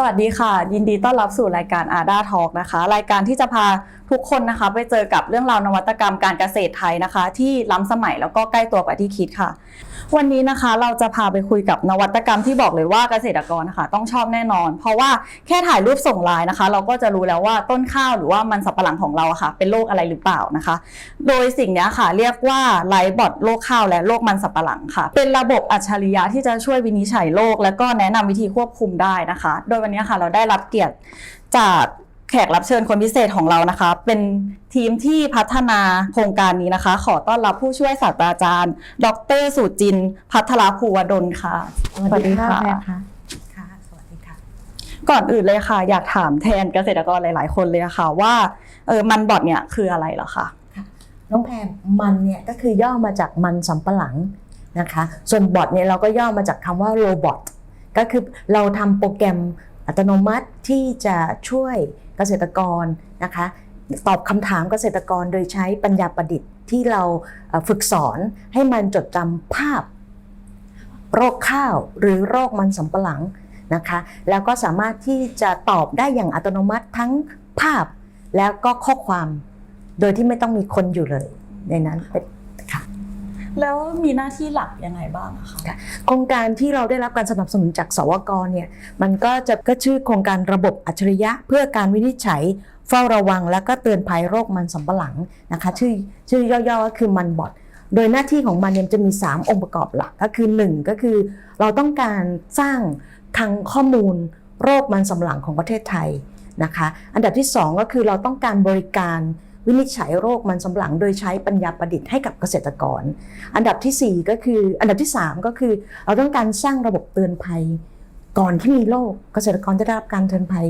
สวัสดีค่ะ ยินดีต้อนรับสู่รายการอาด้าทอกนะคะ รายการที่จะพาทุกคนนะคะ ไปเจอกับเรื่องราวนวัตกรรมการเกษตรไทยนะคะ ที่ล้ำสมัยแล้วก็ใกล้ตัวกว่าที่คิดค่ะ วันนี้นะคะเราจะพาไปคุยกับนวัตกรรมที่บอกเลยว่าเกษตรกรนะคะต้องชอบแน่นอน เพราะว่าแค่ถ่ายรูปส่งไลน์นะคะ เราก็จะรู้แล้วว่าต้นข้าวหรือว่ามันสับปะหลังของเราะค่ะ เป็นโรคอะไรหรือเปล่านะคะ โดยสิ่งนี้ค่ะ เรียกว่าไลบอทโรคข้าวและโรคมันสับปะหลังค่ะ เป็นระบบอัจฉริยะที่จะช่วยวินิจฉัยโรคและก็แนะนำวิธีควบคุมได้นะคะ โดยวันนี้ค่ะเราได้รับเกียรติจาก แขกรับเชิญคนพิเศษของเรานะคะ เป็นทีมที่พัฒนาโครงการนี้นะคะ ขอต้อนรับผู้ช่วยศาสตราจารย์ ดรสุจินต์พัทรภูวดลค่ะสวัสดีค่ะสวัสดีค่ะแพรค่ะค่ะ สวัสดีค่ะก่อนอื่นเลยค่ะ อยากถามแทนเกษตรกรหลาย ๆ คนเลยอะค่ะว่าเออมันบอดเนี่ยคืออะไรเหรอคะน้องแพรมันเนี่ยก็คือย่อมาจากมันสำปะหลังนะคะ ส่วนบอทเนี่ยเราก็ย่อมาจากคำว่าโรบอทก็คือเราทำโปรแกรม อัตโนมัติที่จะช่วยเกษตรกรนะคะตอบคำถามเกษตรกรโดยใช้ปัญญาประดิษฐ์ที่เราฝึกสอนให้มันจดจำภาพ โรคข้าวหรือโรคมันสำปะหลังนะคะแล้วก็สามารถที่จะตอบได้อย่างอัตโนมัติทั้งภาพแล้วก็ข้อความ โดยที่ไม่ต้องมีคนอยู่เลยในนั้น แล้วมีหน้าที่หลักยังไงบ้างคะโครงการที่เราได้รับการสนับสนุนจากสวกเนี่ยมันก็จะก็ชื่อโครงการระบบอัจฉริยะ เพื่อการวินิจฉัยเฝ้าระวัง และก็เตือนภัยโรคมันสำปะหลังนะคะชื่อชื่อย่อๆก็คือมันบอดโดยหน้าที่ของมันเนี่ยจะมี 3 องค์ประกอบหลักก็คือ 1 ก็คือ เราต้องการสร้างคลังข้อมูลโรคมันสำปะหลังของประเทศไทยนะคะ อันดับที่ 2 ก็คือเราต้องการบริการ วินิจฉัยโรคมันสำปะหลังโดยใช้ปัญญาประดิษฐ์ให้กับเกษตรกร อันดับทีสี่ 4 ก็คืออันดับที่ 3 ก็คือ เราต้องการสร้างระบบเตือนภัย ก่อนที่มีโรคเกษตรกรจะได้รับการเตือนภัย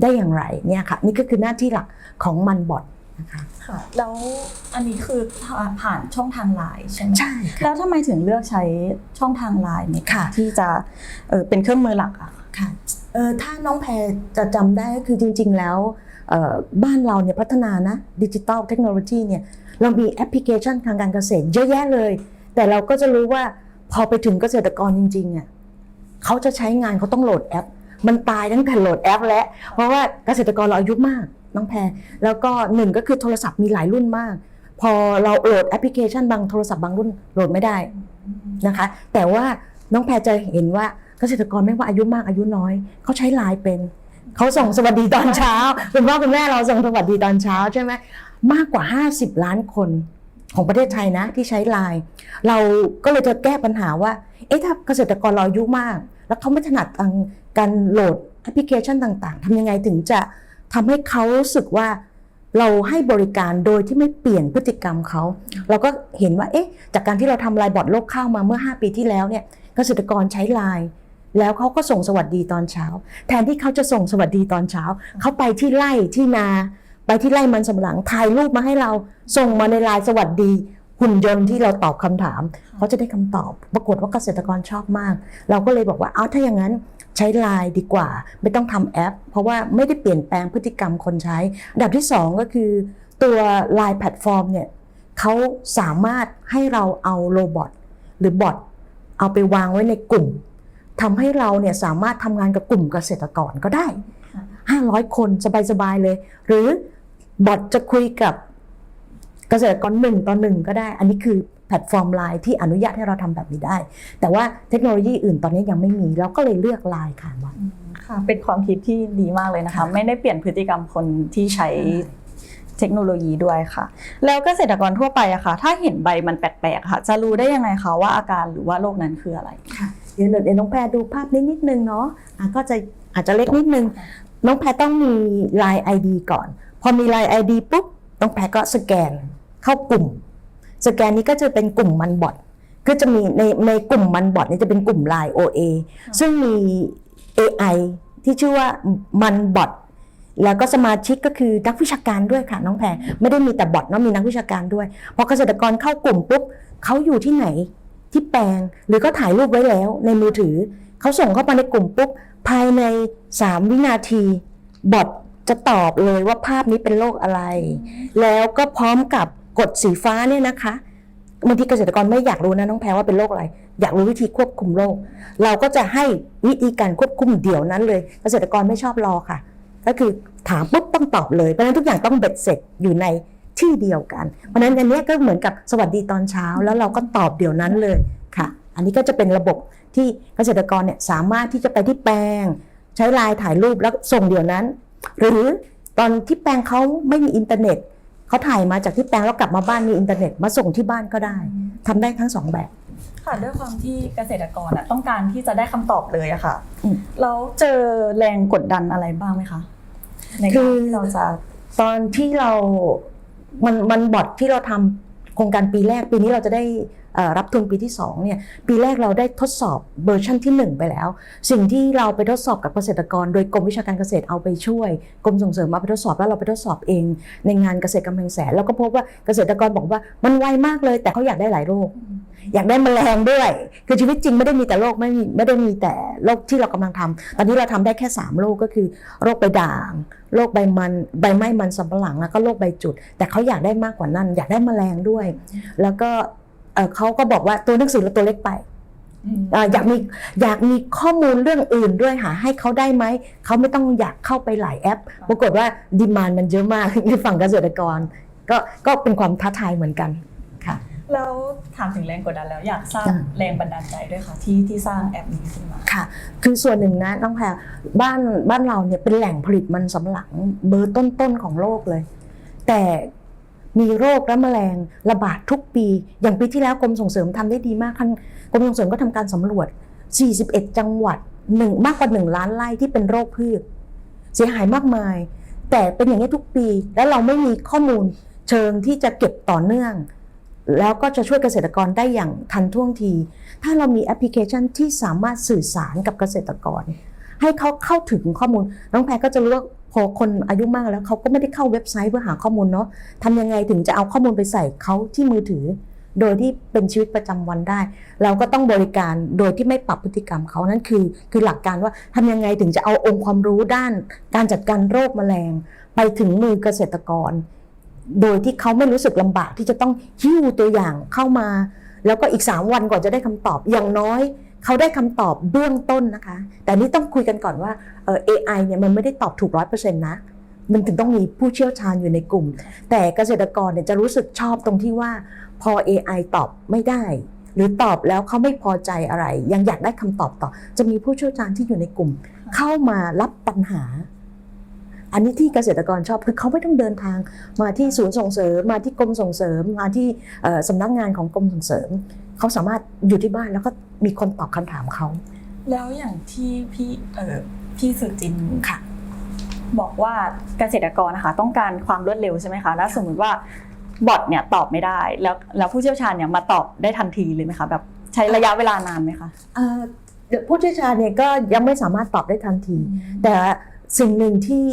ได้อย่างไรเนี่ยค่ะนี่ก็คือหน้าที่หลักของมันบอดนะคะค่ะแล้วอันนี้คือผ่านช่องทางไลน์ใช่ไหมใช่ค่ะแล้วทำไมถึงเลือกใช้ช่องทางไลน์ในการค่ะ ที่จะเออเป็นเครื่องมือหลักอะค่ะเออถ้าน้องแพรจะจำได้ก็คือจริง ๆ แล้วเอ่อ บ้านเราเนี่ยพัฒนานะดิจิตอลเทคโนโลยีเนี่ยเรามีแอปพลิเคชันทางการเกษตรเยอะแยะเลย แต่เราก็จะรู้ว่าพอไปถึงเกษตรกรจริงๆอะเขาจะใช้งานเขาต้องโหลดแอป มันตายตั้งแต่โหลดแอปแล้ว เพราะว่าเกษตรกรเราอายุมากน้องแพรแล้วก็หนึ่งก็คือโทรศัพท์มีหลายรุ่นมาก พอเราโหลดแอปพลิเคชันบางโทรศัพท์บางรุ่นโหลดไม่ได้นะคะ แต่ว่าน้องแพรจะเห็นว่าเกษตรกรไม่ว่าอายุมากอายุน้อยเขาใช้ไลน์เป็น เขาส่งสวัสดีตอนเช้าคุณพ่อคุณแม่เราส่งสวัสดีตอนเช้าใช่ไหมมากกว่า 50 ล้านคนของประเทศไทยนะที่ใช้ไลน์เราก็เลยจะแก้ปัญหาว่า เอ๊ะถ้าเกษตรกรเราอายุมาก แล้วเขาไม่ถนัดทางการโหลดแอปพลิเคชันต่าง ๆทำยังไงถึงจะทำให้เขารู้สึกว่าเราให้บริการโดยที่ไม่เปลี่ยนพฤติกรรมเขา เราก็เห็นว่าเอ๊ะจากการที่เราทำไลน์บอร์ดโลกข้าวมาเมื่อ 5 ปีที่แล้วเนี่ยเกษตรกรใช้ไลน์ แล้วเขาก็ส่งสวัสดีตอนเช้า แทนที่เขาจะส่งสวัสดีตอนเช้า เขาไปที่ไร่ที่นา ไปที่ไร่มันสำหลังถ่ายรูปมาให้เราส่งมาในไลน์สวัสดีหุ่นยนต์ที่เราตอบคำถาม เขาจะได้คำตอบ ปรากฏว่าเกษตรกรชอบมาก เราก็เลยบอกว่าเอาถ้าอย่างนั้นใช้ไลน์ดีกว่า ไม่ต้องทำแอป เพราะว่าไม่ได้เปลี่ยนแปลงพฤติกรรมคนใช้อันดับที่สองก็คือตัว Line แพลตฟอร์มเนี่ยเขาสามารถให้เราเอาโรบอทหรือบอทเอาไปวางไว้ในกลุ่ม ทำให้เราเนี่ยสามารถทำงานกับกลุ่มเกษตรกรก็ได้ 500 คนสบายๆเลย หรือบอทจะคุยกับเกษตรกรหนึ่งต่อหนึ่งก็ได้ อันนี้คือแพลตฟอร์มไลน์ที่อนุญาตให้เราทำแบบนี้ได้ แต่ว่าเทคโนโลยีอื่นตอนนี้ยังไม่มี เราก็เลยเลือกไลน์ค่ะบอทค่ะ เป็นความคิดที่ดีมากเลยนะคะค่ะไม่ได้เปลี่ยนพฤติกรรมคนที่ใช้เทคโนโลยีด้วยค่ะ แล้วเกษตรกรทั่วไปอะค่ะ ถ้าเห็นใบมันแปลกๆค่ะ จะรู้ได้ยังไงคะว่าอาการหรือว่าโรคนั้นคืออะไร เดี๋ยวเดี๋ยวน้องแพรดูภาพนี้นิดนึงเนาะอะก็จะอาจจะเล็กนิดนึง น้องแพรต้องมี Line ID ก่อน พอมี Line ID ปุ๊บ น้องแพรก็สแกนเข้ากลุ่ม สแกนนี้ก็จะเป็นกลุ่มมันบอทก็จะมีในในกลุ่มมันบอทนี่จะเป็นกลุ่ม Line OA ซึ่งมี AI ที่ชื่อว่ามันบอทแล้วก็สมาชิกก็คือนักวิชาการด้วยค่ะน้องแพรไม่ได้มีแต่บอทเนาะมีนักวิชาการด้วยพอเกษตรกรเข้ากลุ่มปุ๊บเขาอยู่ที่ไหน ที่แปลงหรือก็ถ่ายรูปไว้แล้วในมือถือ เขาส่งเข้ามาในกลุ่มปุ๊บภายใน 3 วินาทีบอทจะตอบเลยว่าภาพนี้เป็นโรคอะไร แล้วก็พร้อมกับกดสีฟ้าเนี่ยนะคะบางทีเกษตรกรไม่อยากรู้นะน้องแพรว่าเป็นโรคอะไร อยากรู้วิธีควบคุมโรค เราก็จะให้วิธีการควบคุมเดี๋ยวนั้นเลย เกษตรกรไม่ชอบรอค่ะ ก็คือถามปุ๊บต้องตอบเลยเพราะฉะนั้นทุกอย่างต้องเบ็ดเสร็จอยู่ใน ที่เดียวกัน เพราะฉะนั้นอันเนี้ยก็เหมือนกับสวัสดีตอนเช้า แล้วเราก็ตอบเดี๋ยวนั้นเลยค่ะ อันนี้ก็จะเป็นระบบที่เกษตรกรเนี่ยสามารถที่จะไปที่แปลง ใช้ไลน์ถ่ายรูปแล้วส่งเดี๋ยวนั้น หรือตอนที่แปลงเขาไม่มีอินเทอร์เน็ตเขาถ่ายมาจากที่แปลงแล้วกลับมาบ้านมีอินเทอร์เน็ตมาส่งที่บ้านก็ได้ทำได้ทั้งสองแบบค่ะด้วยความที่เกษตรกรอะต้องการที่จะได้คำตอบเลยอะค่ะอืมแล้วเจอแรงกดดันอะไรบ้างไหมคะในคืการอที่เราจะตอนที่เรา มันมันบอทที่เราทำโครงการปีแรกปีนี้เราจะได้ รับทุนปีที่2เนี่ยปีแรกเราได้ทดสอบเวอร์ชันที่ 1 ไปแล้ว สิ่งที่เราไปทดสอบกับเกษตรกร โดยกรมวิชาการเกษตรเอาไปช่วยกรมส่งเสริมเอาไปทดสอบแล้วเราไปทดสอบเอง ในงานเกษตรกำแพงแสนเราก็พบว่าเกษตรกรบอกว่ามันไวมากเลย แต่เขาอยากได้หลายโรค อยากได้แมลงด้วย คือชีวิตจริงไม่ได้มีแต่โรคไม่มีไม่ได้มีแต่โรคที่เรากำลังทำตอนนี้เราทำได้แค่ 3 โรคก็คือโรคใบด่างโรคใบมันใบไม้มันสำปะหลังแล้วก็โรคใบจุด แต่เขาอยากได้มากกว่านั้น อยากได้แมลงด้วย แล้วก็ เอ่อเขาก็บอกว่าตัวหนังสือเราตัวเล็กไปอืมอ่าอยากมีอยากมีข้อมูลเรื่องอื่นด้วยหาให้เขาได้ไหมเขาไม่ต้องอยากเข้าไปหลายแอปปรากฏว่าดีมานมันเยอะมากในฝั่งเกษตรกร ก็ก็เป็นความท้าทายเหมือนกันค่ะแล้วถามถึงแรงกดดันแล้วอยากทราบจ้ะแรงบันดาลใจด้วยค่ะที่ที่สร้างแอปนี้ขึ้นมาค่ะ คือส่วนหนึ่งนะน้องแพรบ้านบ้านเราเนี่ยเป็นแหล่งผลิตมันสำปะหลังเบอร์ต้นๆของโลกเลย แต่ มีโรคและแมลงระบาดทุกปี อย่างปีที่แล้วกรมส่งเสริมทำได้ดีมากท่านกรมส่งเสริมก็ทำการสำรวจ 41 จังหวัดหนึ่งมากกว่า 1 ล้านไร่ที่เป็นโรคพืช เสียหายมากมาย แต่เป็นอย่างนี้ทุกปี แล้วเราไม่มีข้อมูลเชิงที่จะเก็บต่อเนื่อง แล้วก็จะช่วยเกษตรกรได้อย่างทันท่วงที ถ้าเรามีแอปพลิเคชันที่สามารถสื่อสารกับเกษตรกร ให้เขาเข้าถึงข้อมูล น้องแพรก็จะรู้ว่าพอคนอายุมากแล้วเขาก็ไม่ได้เข้าเว็บไซต์เพื่อหาข้อมูลเนาะทำยังไงถึงจะเอาข้อมูลไปใส่เขาที่มือถือ โดยที่เป็นชีวิตประจำวันได้ เราก็ต้องบริการโดยที่ไม่ปรับพฤติกรรมเขานั่นคือ คือหลักการว่าทำยังไงถึงจะเอาองค์ความรู้ด้าน การจัดการโรคแมลง ไปถึงมือเกษตรกร โดยที่เขาไม่รู้สึกลำบากที่จะต้องหิ้วตัวอย่างเข้ามา แล้วก็อีก 3 วันก่อนจะได้คำตอบอย่างน้อย เขาได้คำตอบเบื้องต้นนะคะ แต่นี่ต้องคุยกันก่อนว่าเออ AI เนี่ยมันไม่ได้ตอบถูกร้อยเปอร์เซ็นต์นะมันถึงต้องมีผู้เชี่ยวชาญอยู่ในกลุ่ม แต่เกษตรกรเนี่ยจะรู้สึกชอบตรงที่ว่าพอ AI ตอบไม่ได้ หรือตอบแล้วเขาไม่พอใจอะไร ยังอยากได้คำตอบต่อ จะมีผู้เชี่ยวชาญที่อยู่ในกลุ่ม เข้ามารับปัญหา อันนี้ที่เกษตรกรชอบคือเขาไม่ต้องเดินทางมาที่ศูนย์ส่งเสริม มาที่กรมส่งเสริม มาที่เอ่อสำนักงานของกรมส่งเสริม เขาสามารถอยู่ที่บ้านแล้วก็มีคนตอบคำถามเขา แล้วอย่างที่พี่เออพี่สุจินค่ะ บอกว่าเกษตรกรนะคะต้องการความรวดเร็วใช่ไหมคะแล้วสมมติว่าบอทเนี่ยตอบไม่ได้ แล้วแล้วผู้เชี่ยวชาญเนี่ยมาตอบได้ทันทีเลยไหมคะแบบใช้ระยะเวลานานไหมคะเอ่อผู้เชี่ยวชาญเนี่ยก็ยังไม่สามารถตอบได้ทันที แต่ สิ่งหนึ่งที่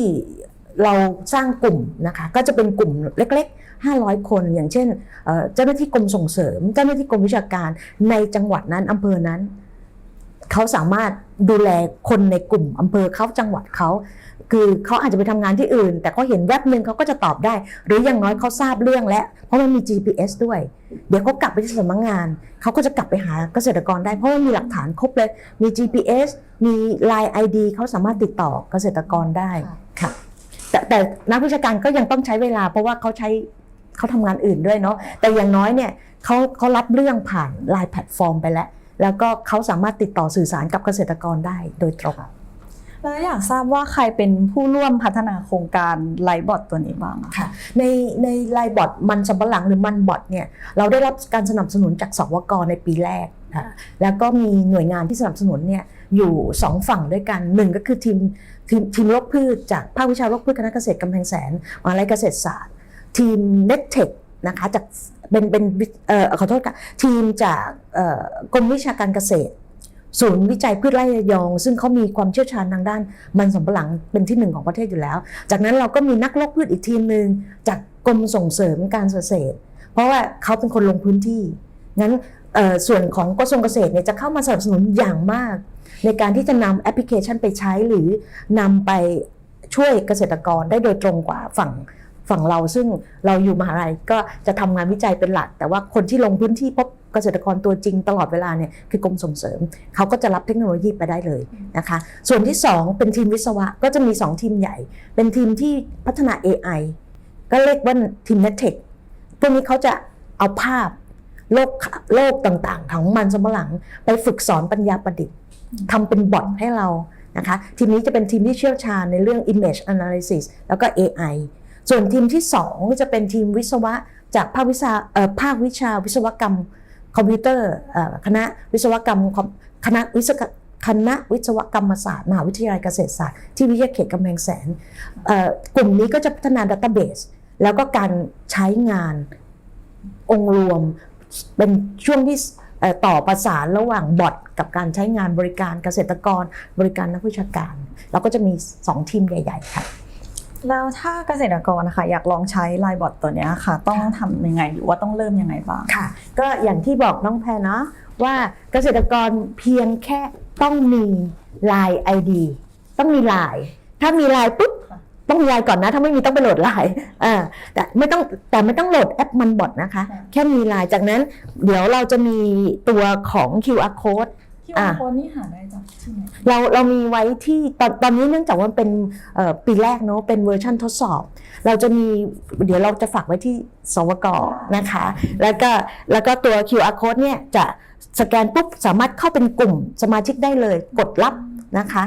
เราสร้างกลุ่มนะคะก็จะเป็นกลุ่มเล็ก ๆ 500 คน อย่างเช่นเจ้าหน้าที่กรมส่งเสริม เจ้าหน้าที่กรมวิชาการในจังหวัดนั้นอำเภอนั้น เขาสามารถดูแลคนในกลุ่มอำเภอเขาจังหวัดเขาคือเขาอาจจะไปทำงานที่อื่น แต่เขาเห็นแวบหนึ่งเขาก็จะตอบได้ หรืออย่างน้อยเขาทราบเรื่องแล้ว เพราะมันมี GPS ด้วย เดี๋ยวเขากลับไปที่สำนักงาน เขาก็จะกลับไปหาเกษตรกรได้ เพราะว่ามีหลักฐานครบเลย มี GPS มี Line ID เขาสามารถติดต่อเกษตรกรได้ค่ะ แต่แต่นักวิชาการก็ยังต้องใช้เวลา เพราะว่าเขาใช้เขาทำงานอื่นด้วยเนาะแต่อย่างน้อยเนี่ยเขาเขารับเรื่องผ่าน Line แพลตฟอร์มไปแล้ว แล้วก็เขาสามารถติดต่อสื่อสารกับเกษตรกรได้โดยตรงแล้วอยากทราบว่าใครเป็นผู้ร่วมพัฒนาโครงการไลฟ์บอทตัวนี้บ้างอะค่ะ ในในไลน์บอทมันสำปะหลังหรือมันบอทเนี่ยเราได้รับการสนับสนุนจากสวกในปีแรกค่ะแล้วก็มีหน่วยงานที่สนับสนุนเนี่ยอยู่สองฝั่งด้วยกันหนึ่งก็คือทีมทีมทีมโรคพืชจากภาควิชาโรคพืชคณะเกษตรกำแพงแสนมหาลัยเกษตรศาสตร์ ทีมเน็ตเทค นะคะจากเป็นเป็นเอ่อขอโทษค่ะทีมจากกรมวิชาการเกษตร ศูนย์วิจัยพืชไร่ระยอง ซึ่งเขามีความเชี่ยวชาญทางด้าน มันสำปะหลังเป็นที่หนึ่งของประเทศอยู่แล้ว จากนั้นเราก็มีนักโรคพืชอีกทีมหนึ่งจากกรมส่งเสริมการเกษตร เพราะว่าเขาเป็นคนลงพื้นที่งั้นส่วนของกระทรวงเกษตรเนี่ยจะเข้ามาสนับสนุนอย่างมาก ในการที่จะนำแอปพลิเคชันไปใช้หรือนำไปช่วยเกษตรกรได้โดยตรงกว่าฝั่ง ฝั่งเราซึ่งเราอยู่มหาลัยก็จะทำงานวิจัยเป็นหลัก แต่ว่าคนที่ลงพื้นที่พบเกษตรกรตัวจริงตลอดเวลาเนี่ยคือกรมส่งเสริม เขาก็จะรับเทคโนโลยีไปได้เลยนะคะ ส่วนที่ 2 เป็นทีมวิศวะก็จะมี 2 ทีมใหญ่ เป็นทีมที่พัฒนา AI ก็เรียกว่าทีม NetTech พวกนี้เขาจะเอาภาพโลกโลกต่างๆ ของมันสมหลังไปฝึกสอนปัญญาประดิษฐ์ทำเป็นบอทให้เรานะคะทีมนี้จะเป็นทีมที่เชี่ยวชาญในเรื่อง image analysis แล้วก็ AI ส่วนทีมที่2ก็จะเป็นทีมวิศวะจากภาควิชาภาควิชาวิศวกรรมคอมพิวเตอร์คณะวิศวกรรมคณะวิศวกรรมคณะวิศวกรรมศาสตร์มหาวิทยาลัยเกษตรศาสตร์ที่วิทยาเขตกำแพงแสนกลุ่มนี้ก็จะพัฒนาดัตต้าเบสแล้วก็การใช้งานองค์รวมเป็นช่วงที่ต่อประสานระหว่างบอทกับการใช้งานบริการเกษตรกร บริการนักวิชาการ เราก็จะมี 2 ทีมใหญ่ ๆ ค่ะ แล้วถ้าเกษตรกรนะคะอยากลองใช้ไลน์บอทตัวเนี้ยค่ะ ต้องทำยังไงหรือว่าต้องเริ่มยังไงบ้างค่ะ ก็อย่างที่บอกน้องแพรเนาะว่าเกษตรกรเพียงแค่ต้องมี Line ID ต้องมี Line ถ้ามี Line ปุ๊บค่ะต้องมีไลน์ก่อนนะ ถ้าไม่มีต้องไปโหลดไลน์อ่าแต่ไม่ต้องแต่ไม่ต้องโหลดแอปมันบอทนะคะค่ะแค่มีไลน์จากนั้น เดี๋ยวเราจะมีตัวของ QR code ที่อะว่าโค้ดนี่หาได้จากที่ไหนเราเรามีไว้ที่ตอนตอนนี้เนื่องจากว่ามันเป็นเอ่อปีแรกเนาะเป็นเวอร์ชันทดสอบ เราจะมีเดี๋ยวเราจะฝากไว้ที่สวกนะคะ แล้วก็แล้วก็ตัว QR code เนี่ยจะสแกนปุ๊บสามารถเข้าเป็นกลุ่มสมาชิกได้เลยกดรับนะคะ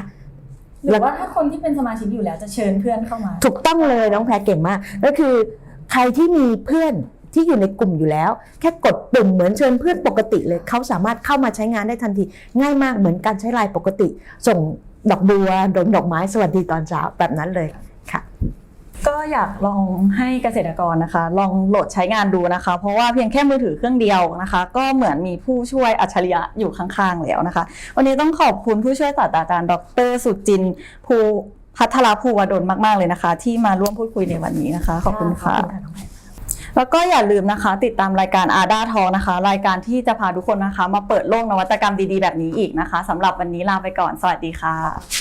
หรือว่าถ้าคนที่เป็นสมาชิกอยู่แล้วจะเชิญเพื่อนเข้ามา ถูกต้องเลยน้องแพรเก่งมาก ก็คือใครที่มีเพื่อน ที่อยู่ในกลุ่มอยู่แล้ว แค่กดปุ่มเหมือนเชิญเพื่อนปกติเลยเขาสามารถเข้ามาใช้งานได้ทันที ง่ายมากเหมือนการใช้ไลน์ปกติ ส่งดอกบัวดอกดอกไม้สวัสดีตอนเช้าแบบนั้นเลยค่ะ ก็อยากลองให้เกษตรกรนะคะ ลองโหลดใช้งานดูนะคะ เพราะว่าเพียงแค่มือถือเครื่องเดียวนะคะ ก็เหมือนมีผู้ช่วยอัจฉริยะอยู่ข้างๆแล้วนะคะ วันนี้ต้องขอบคุณผู้ช่วยศาสตราจารย์ดรสุจินต์ภูพัทรภูวดลมาก ๆ เลยนะคะ ที่มาร่วมพูดคุยในวันนี้นะคะ ขอบคุณค่ะน้อง แล้วก็อย่าลืมนะคะ ติดตามรายการอาดาทองนะคะ รายการที่จะพาทุกคนนะคะ มาเปิดโลกนวัตกรรมดีๆแบบนี้อีกนะคะสำหรับวันนี้ลาไปก่อนสวัสดีค่ะ